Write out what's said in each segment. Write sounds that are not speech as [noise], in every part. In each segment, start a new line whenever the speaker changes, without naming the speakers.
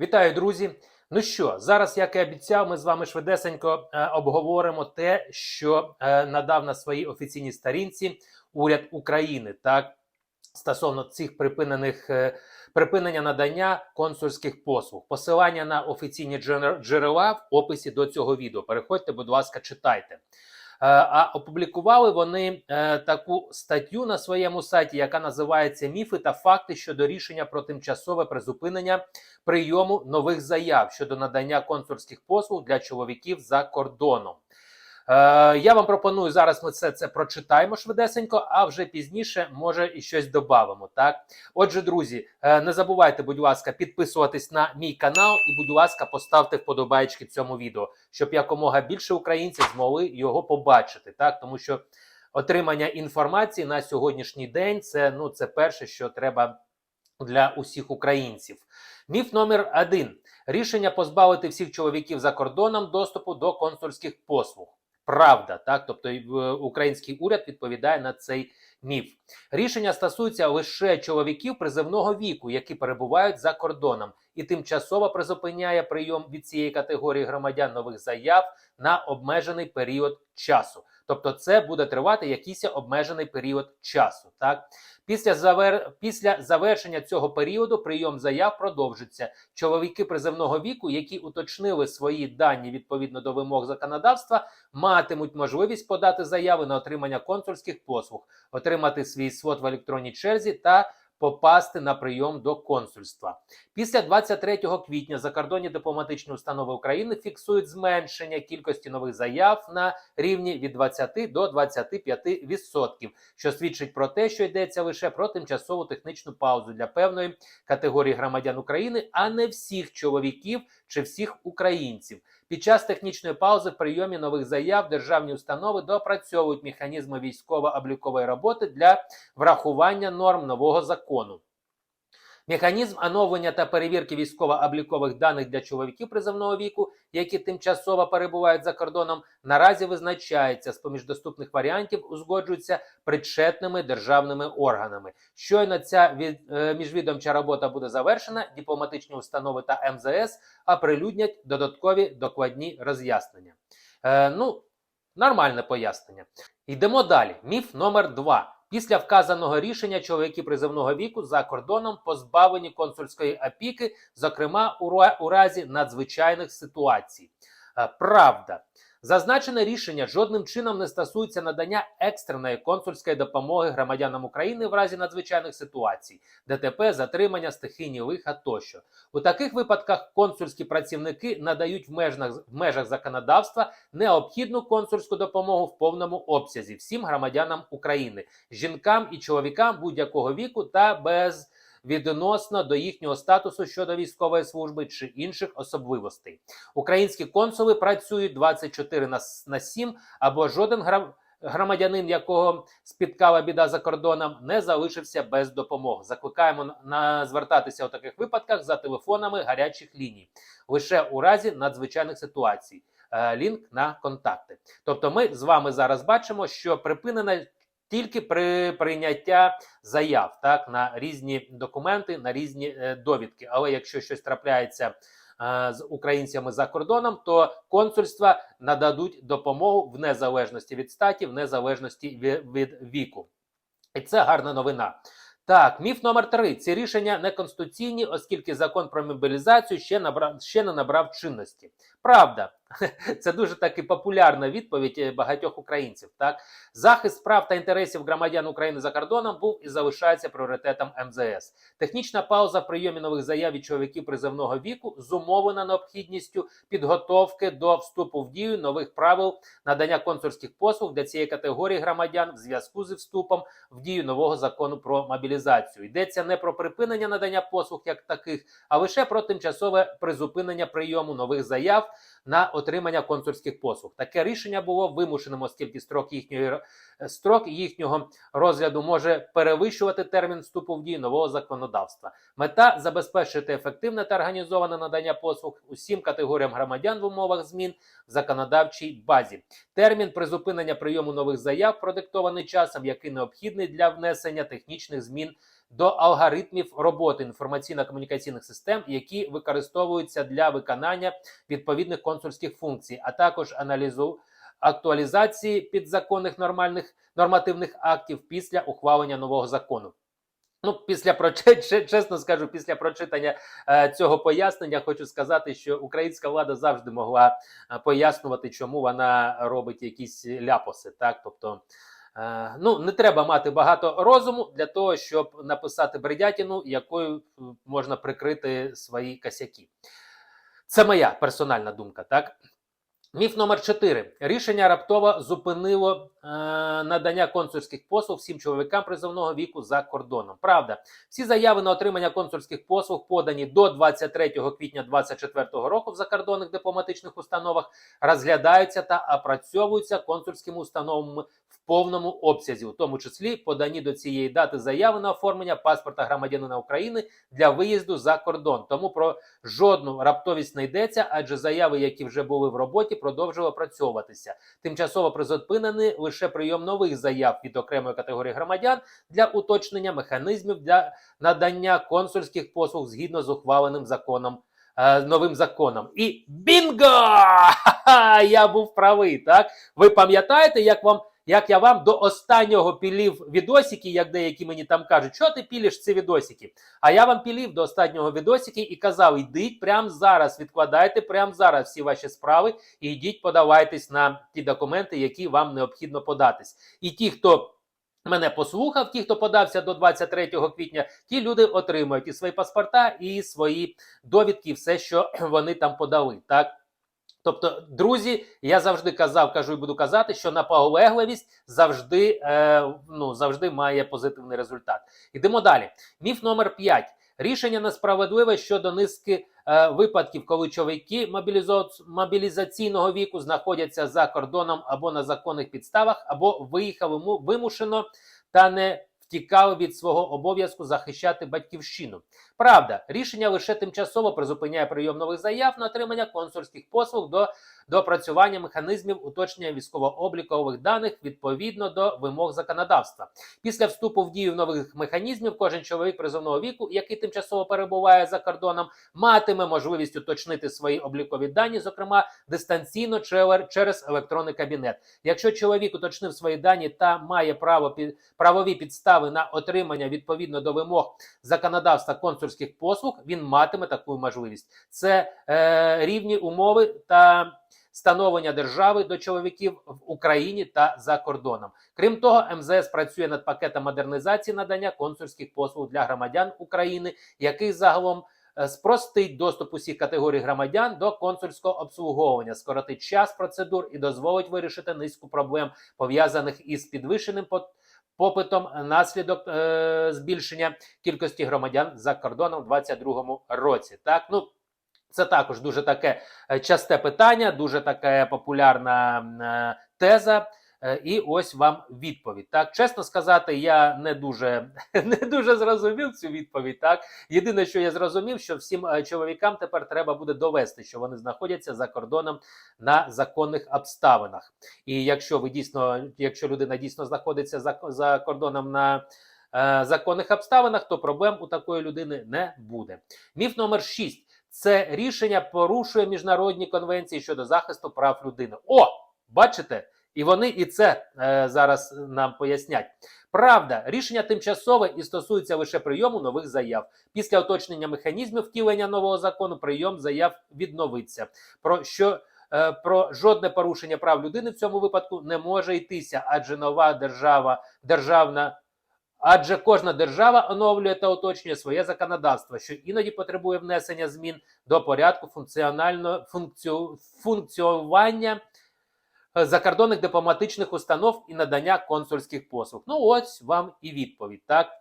Вітаю, друзі! Ну що, зараз, як і обіцяв, ми з вами швидесенько е, обговоримо те, що е, надав на своїй офіційній сторінці уряд України, так стосовно цих припинених е, припинення надання консульських послуг. Посилання на офіційні джер- джерела в описі до цього відео. Переходьте, будь ласка, читайте. Е, А опублікували вони е, таку статтю на своєму сайті, яка називається Міфи та факти щодо рішення про тимчасове призупинення прийому нових заяв щодо надання консульських послуг для чоловіків за кордоном. Е, я вам пропоную зараз. Ми все це прочитаємо швидесенько, а вже пізніше може і щось додамо. Так, отже, друзі, е, не забувайте, будь ласка, підписуватись на мій канал і, будь ласка, поставте вподобайки цьому відео, щоб якомога більше українців змогли його побачити. Так, тому що отримання інформації на сьогоднішній день це ну це перше, що треба для усіх українців. Міф номер один: рішення позбавити всіх чоловіків за кордоном доступу до консульських послуг. Правда, так, тобто е, український уряд відповідає на цей міф. Рішення стосується лише чоловіків призивного віку, які перебувають за кордоном, і тимчасово призупиняє прийом від цієї категорії громадян нових заяв на обмежений період часу. Тобто, це буде тривати якийсь обмежений період часу. Так після завер... після завершення цього періоду прийом заяв продовжиться. Чоловіки призивного віку, які уточнили свої дані відповідно до вимог законодавства, матимуть можливість подати заяви на отримання консульських послуг, отримати свій свод в електронній черзі та попасти на прийом до консульства. Після 23 квітня закордонні дипломатичні установи України фіксують зменшення кількості нових заяв на рівні від 20 до 25%, що свідчить про те, що йдеться лише про тимчасову технічну паузу для певної категорії громадян України, а не всіх чоловіків чи всіх українців. Під час технічної паузи в прийомі нових заяв державні установи допрацьовують механізми військово-облікової роботи для врахування норм нового закону. Механізм оновлення та перевірки військово-облікових даних для чоловіків призовного віку, які тимчасово перебувають за кордоном, наразі визначається з поміж доступних варіантів, узгоджується причетними державними органами. Щойно ця від, е, міжвідомча робота буде завершена, дипломатичні установи та МЗС оприлюднять додаткові докладні роз'яснення. Е, ну, нормальне пояснення. Йдемо далі. Міф номер два. Після вказаного рішення чоловіки призовного віку за кордоном позбавлені консульської опіки, зокрема у, разі надзвичайних ситуацій. Е, Правда, зазначене рішення жодним чином не стосується надання екстреної консульської допомоги громадянам України в разі надзвичайних ситуацій, ДТП, затримання, стихійні лиха тощо. У таких випадках консульські працівники надають в межах, в межах законодавства необхідну консульську допомогу в повному обсязі всім громадянам України, жінкам і чоловікам будь-якого віку та без відносно до їхнього статусу щодо військової служби чи інших особливостей. Українські консули працюють 24 на, на 7, або жоден гра- громадянин, якого спіткала біда за кордоном, не залишився без допомоги. Закликаємо на- на звертатися у таких випадках за телефонами гарячих ліній лише у разі надзвичайних ситуацій. Е, Лінк на контакти. Тобто, ми з вами зараз бачимо, що припинена тільки при прийняття заяв так на різні документи, на різні е, довідки. Але якщо щось трапляється е, з українцями за кордоном, то консульства нададуть допомогу в незалежності від статі, в незалежності від, віку. І це гарна новина. Так, міф номер три. Ці рішення неконституційні, оскільки закон про мобілізацію ще набрав ще не набрав чинності. Правда, [laughs] це дуже таки популярна відповідь е, багатьох українців. Так, захист прав та інтересів громадян України за кордоном був і залишається пріоритетом МЗС. Технічна пауза в прийомі нових заяв від чоловіків призовного віку зумовлена необхідністю підготовки до вступу в дію нових правил надання консульських послуг для цієї категорії громадян в зв'язку зі вступом в дію нового закону про мобілізацію. Йдеться не про припинення надання послуг як таких, а лише про тимчасове призупинення прийому нових заяв на отримання консульських послуг. Таке рішення було вимушеним, оскільки строк їхньої р- строк їхнього розгляду може перевищувати термін вступу в дію нового законодавства. Мета забезпечити ефективне та організоване надання послуг усім категоріям громадян в умовах змін в законодавчій базі. Термін призупинення прийому нових заяв продиктований часом, який необхідний для внесення технічних змін до алгоритмів роботи інформаційно-комунікаційних систем, які використовуються для виконання відповідних консульських функцій, а також аналізу актуалізації підзаконних нормальних нормативних актів після ухвалення нового закону. Ну, після [laughs] чесно скажу, після прочитання е, цього пояснення хочу сказати, що українська влада завжди могла е, пояснювати, чому вона робить якісь ляпоси. Так, тобто, ну не треба мати багато розуму для того, щоб написати бредятину, якою е, можна прикрити свої косяки. Це моя персональна думка, так. Міф номер 4. Рішення раптово зупинило е, надання консульських послуг всім чоловікам призовного віку за кордоном. Правда, всі заяви на отримання консульських послуг подані до 23 квітня 2024 року в закордонних дипломатичних установах розглядаються та опрацьовуються консульськими установами повному обсязі, у тому числі подані до цієї дати заяви на оформлення паспорта громадянина України для виїзду за кордон. Тому про жодну раптовість не йдеться, адже заяви, які вже були в роботі, продовжували опрацьовуватися. Тимчасово призупинений лише прийом нових заяв від окремої категорії громадян для уточнення механізмів для надання консульських послуг згідно з ухваленим законом. е, Новим законом і бінго! Ха-ха! [laughs] Я був правий. Так ви пам'ятаєте, як вам як я вам до останнього пілів відосики, як деякі мені там кажуть, що ти пілиш ці відосики? А я вам пілів до останнього відосики і казав: йдіть прямо зараз, відкладайте прямо зараз всі ваші справи і йдіть, подавайтесь на ті документи, які вам необхідно податись. І ті, хто. Мене послухав, ті, хто подався до 23 квітня, ті люди отримують і свої паспорта, і свої довідки, все, що вони там подали. Так Тобто, друзі, я завжди казав, кажу і буду казати, що наполегливість завжди, е, ну, завжди має позитивний результат. Ідемо далі. Міф номер 5. Рішення несправедливе щодо низки е, випадків, коли чоловіки мобілізаційного віку знаходяться за кордоном або на законних підставах, або виїхали вимушено та не втікали від свого обов'язку захищати батьківщину. Правда, рішення лише тимчасово призупиняє прийом нових заяв на отримання консульських послуг до доопрацювання механізмів уточнення військово-облікових даних відповідно до вимог законодавства. Після вступу в дію нових механізмів кожен чоловік призовного віку, який тимчасово перебуває за кордоном, матиме можливість уточнити свої облікові дані, зокрема дистанційно через електронний кабінет. Якщо чоловік уточнив свої дані та має право під правові підстави на отримання відповідно до вимог законодавства консульських послуг, він матиме таку можливість. Це е, рівні умови та становлення держави до чоловіків в Україні та за кордоном. Крім того, МЗС працює над пакетом модернізації надання консульських послуг для громадян України, який загалом е, спростить доступ усіх категорій громадян до консульського обслуговування, скоротить час процедур і дозволить вирішити низку проблем пов'язаних із підвищеним попитом наслідок е, збільшення кількості громадян за кордоном у 2022 році. Так, ну це також дуже таке е, часте питання, дуже така популярна е, теза. Е, І ось вам відповідь. Так, чесно сказати, я не дуже [laughs] не дуже зрозумів цю відповідь. Так, єдине, що я зрозумів, що всім е, чоловікам тепер треба буде довести, що вони знаходяться за кордоном на законних обставинах. І якщо ви дійсно, якщо людина дійсно знаходиться за, за кордоном на е, законних обставинах, то проблем у такої людини не буде. Міф номер 6. Це рішення порушує міжнародні конвенції щодо захисту прав людини. О, бачите? І вони і це е, зараз нам пояснять. Правда, рішення тимчасове і стосується лише прийому нових заяв. Після уточнення механізмів втілення нового закону прийом заяв відновиться. Про що е, про жодне порушення прав людини в цьому випадку не може йтися, адже нова держава державна. Адже кожна держава оновлює та уточнює своє законодавство, що іноді потребує внесення змін до порядку функціонального функціонування закордонних дипломатичних установ і надання консульських послуг. Ну, ось вам і відповідь. Так,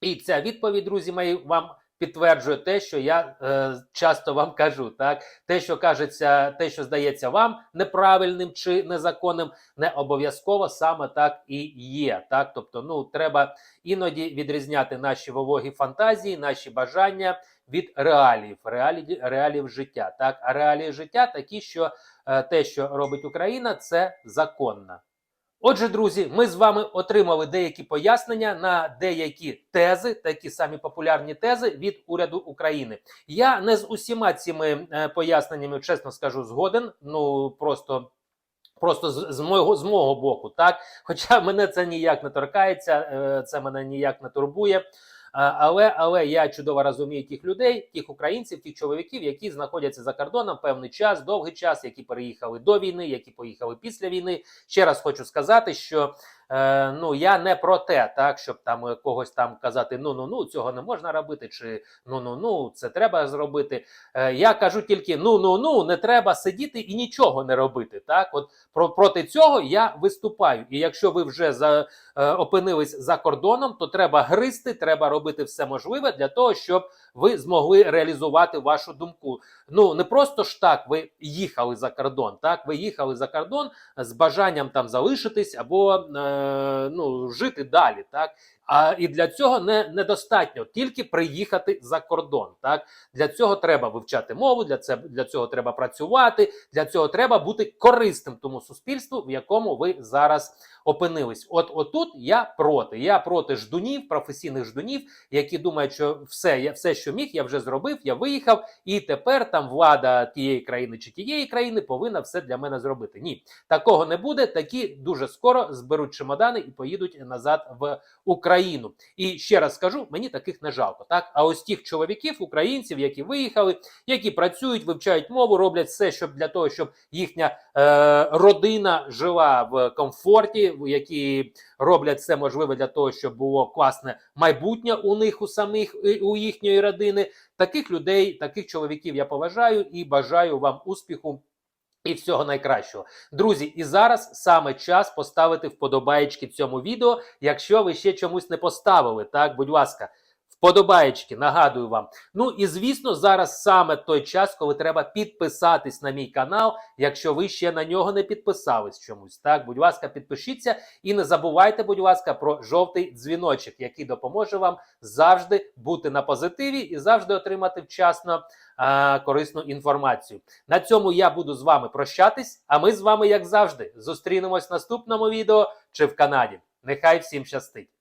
і ця відповідь, друзі мої, вам підтверджує те, що я е, часто вам кажу. Так, те, що кажеться, те, що здається вам неправильним чи незаконним, не обов'язково саме так і є. Так, тобто, ну треба іноді відрізняти наші вологі фантазії, наші бажання від реаліїв, реалії, реаліїв життя. Так, а реалії життя такі, що е, те, що робить Україна, це законно. Отже, друзі, ми з вами отримали деякі пояснення на деякі тези, такі самі популярні тези від уряду України. Я не з усіма цими е, поясненнями, чесно скажу, згоден. Ну просто. Просто з, з мого з мого боку, так. Хоча мене це ніяк не торкається, е, це мене ніяк не турбує. Але але я чудово розумію тих людей, тих українців, тих чоловіків, які знаходяться за кордоном певний час, довгий час, які переїхали до війни, які поїхали після війни. Ще раз хочу сказати, що е, ну я не про те, так щоб там когось там казати: ну ну ну цього не можна робити, чи ну ну ну це треба зробити. Е, я кажу тільки ну ну ну не треба сидіти і нічого не робити. Так, от про проти цього я виступаю. І якщо ви вже за е, опинились за кордоном, то треба гризти, треба робити все можливе для того, щоб ви змогли реалізувати вашу думку. Ну не просто ж так ви їхали за кордон. Так, ви їхали за кордон з бажанням там залишитись або е, ну жити далі. Так. А і для цього не недостатньо тільки приїхати за кордон. Так для цього треба вивчати мову, для це для цього треба працювати. Для цього треба бути корисним тому суспільству, в якому ви зараз опинились. От отут я проти. Я проти ждунів, професійних ждунів, які думають, що все, я все, що міг, я вже зробив, я виїхав, і тепер там влада тієї країни чи тієї країни повинна все для мене зробити. Ні, такого не буде. Такі дуже скоро зберуть чемодани і поїдуть назад в Україну. І ще раз скажу, мені таких не жалко. Так, а ось тих чоловіків, українців, які виїхали, які працюють, вивчають мову, роблять все, щоб для того, щоб їхня е, родина жила в комфорті, які роблять все можливе для того, щоб було класне майбутнє у них у самих у їхньої родини. Таких людей, таких чоловіків я поважаю і бажаю вам успіху. І всього найкращого, друзі. І зараз саме час поставити вподобаєчки цьому відео. Якщо ви ще чомусь не поставили, так будь ласка, вподобаєчки, нагадую вам. Ну і звісно, зараз саме той час, коли треба підписатись на мій канал, якщо ви ще на нього не підписались чомусь. Так, будь ласка, підпишіться і не забувайте, будь ласка, про жовтий дзвіночок, який допоможе вам завжди бути на позитиві і завжди отримати вчасно а, корисну інформацію. На цьому я буду з вами прощатись. А ми з вами, як завжди, зустрінемось в наступному відео чи в Канаді. Нехай всім щастить!